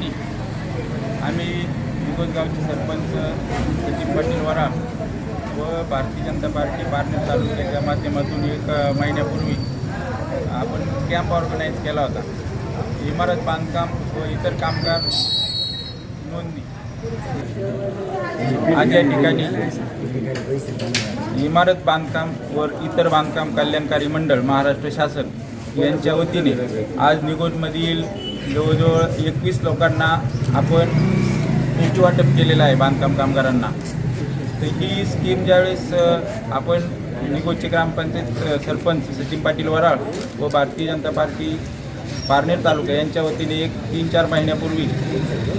ठिकाणी. आम्ही मुगलगावचे सरपंच सचिन पाटील वराळ व भारतीय जनता पार्टी पारनेर तालुक्याच्या माध्यमातून एक महिन्यापूर्वी आपण कॅम्प ऑर्गनाईज केला होता. इमारत बांधकाम व इतर कामगार नोंदणी. आज या ठिकाणी इमारत बांधकाम व इतर बांधकाम कल्याणकारी मंडळ महाराष्ट्र शासन यांच्या वतीने आज निगोजमधील जवळजवळ एकवीस लोकांना आपण निधी वाटप केलेलं आहे बांधकाम कामगारांना. तर ही स्कीम ज्यावेळेस आपण निगोजचे ग्रामपंचायत सरपंच सचिन पाटील वराळ व भारतीय जनता पार्टी पारनेर तालुका यांच्या वतीने एक तीन चार महिन्यापूर्वी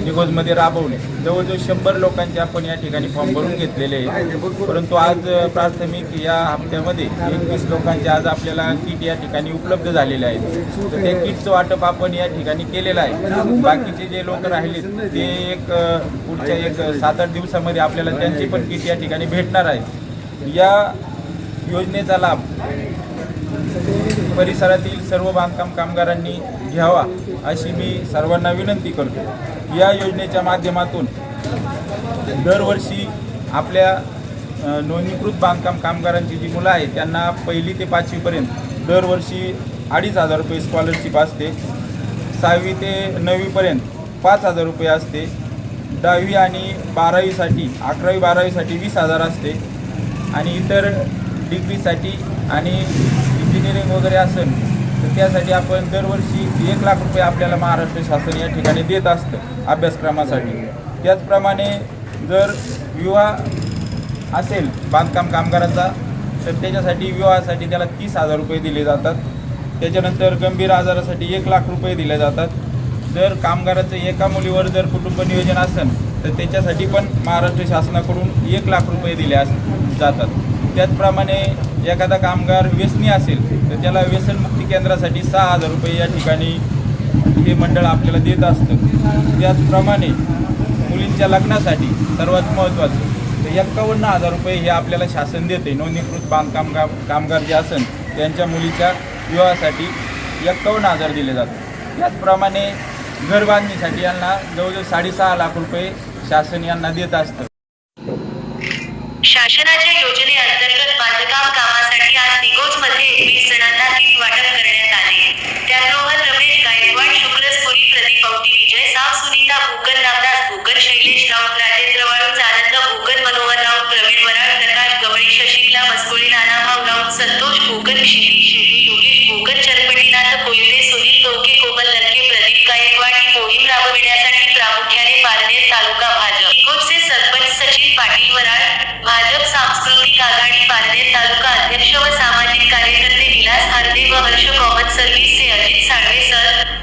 निगोजमध्ये राबवणे. जवळजवळ शंभर लोकांचे आपण या ठिकाणी फॉर्म भरून घेतलेले आहेत. परंतु आज प्राथमिक या हप्त्यामध्ये एकवीस लोकांचे आज आपल्याला किट या ठिकाणी उपलब्ध झालेले आहेत. तर ते किटचं वाटप आपण या ठिकाणी केलेलं आहे. बाकीचे जे लोक राहिले ते एक पुढच्या एक सात आठ दिवसामध्ये आपल्याला त्यांची पण किट या ठिकाणी भेटणार आहे. या योजनेचा लाभ परिसरातील सर्व बांधकाम कामगारांनी घ्यावा अशी मी सर्वांना विनंती करतो. या योजनेच्या माध्यमातून दरवर्षी आपल्या नोंदणीकृत बांधकाम कामगारांची जी मुलं आहेत त्यांना पहिली ते पाचवीपर्यंत दरवर्षी अडीच हजार रुपये स्कॉलरशिप असते. सहावी ते नववीपर्यंत पाच हजार रुपये असते. दहावी आणि बारावीसाठी अकरावी बारावीसाठी वीस हजार असते. आणि इतर डिग्रीसाठी आणि इंजिनिअरिंग वगैरे असेल तर त्यासाठी आपण दरवर्षी एक लाख रुपये आपल्याला महाराष्ट्र शासन या ठिकाणी देत असतं अभ्यासक्रमासाठी. त्याचप्रमाणे जर विवाह असेल बांधकाम कामगाराचा तर त्याच्यासाठी विवाहासाठी त्याला तीस हजार रुपये दिले जातात. त्याच्यानंतर गंभीर आजारासाठी एक लाख रुपये दिले जातात. जर कामगाराचं एका मुलीवर जर कुटुंब नियोजन असेल तर त्याच्यासाठी पण महाराष्ट्र शासनाकडून एक लाख रुपये दिले अस जातात. त्याचप्रमाणे एखादा कामगार व्यसनी असेल तर त्याला व्यसनमुक्ती केंद्रासाठी सहा हजार रुपये या ठिकाणी हे मंडळ आपल्याला देत असतं. त्याचप्रमाणे मुलींच्या लग्नासाठी सर्वात महत्त्वाचं तर एक्कावन्न हजार रुपये हे आपल्याला शासन देते. नोंदणीकृत बांधकाम काम कामगार जे असन त्यांच्या मुलीच्या विवाहासाठी एक्कावन्न हजार दिले जातात. त्याचप्रमाणे घर बांधणीसाठी यांना जवळजवळ साडेसहा लाख रुपये शासन यांना देत असतं. शासनाच्या योजनेअंतर्गत बांधकाम कामासाठी आज निगोजमध्ये एकवीस जणांना किट वाटप करण्यात आले. त्यात रोहन रमेश गायकवाड शुक्लस्फुरी प्रदीप औटी विजय साव सुनीता भूकन रामदास भूकन शैलेश राऊत राजेंद्र वाळूंज आनंद भूकन मनोहर राऊत प्रवीण वराळ प्रकाश गवळी शशिकला मस्कुळे नानाभाऊ राऊत संतोष भूकन क्षिती शेळी योगेश भूकन चरपटीनाथ कोयते सुनील टोके कोमल लंके प्रदीप गायकवाड ही मोहीम राबविण्यात वराळ भाजप सांस्कृतिक आघाडी पारनेर तालुका अध्यक्ष व सामाजिक कार्यकर्ते विलास हार्दे व हर्ष कॉमन सर्व्हिसचे अजित साळवे सर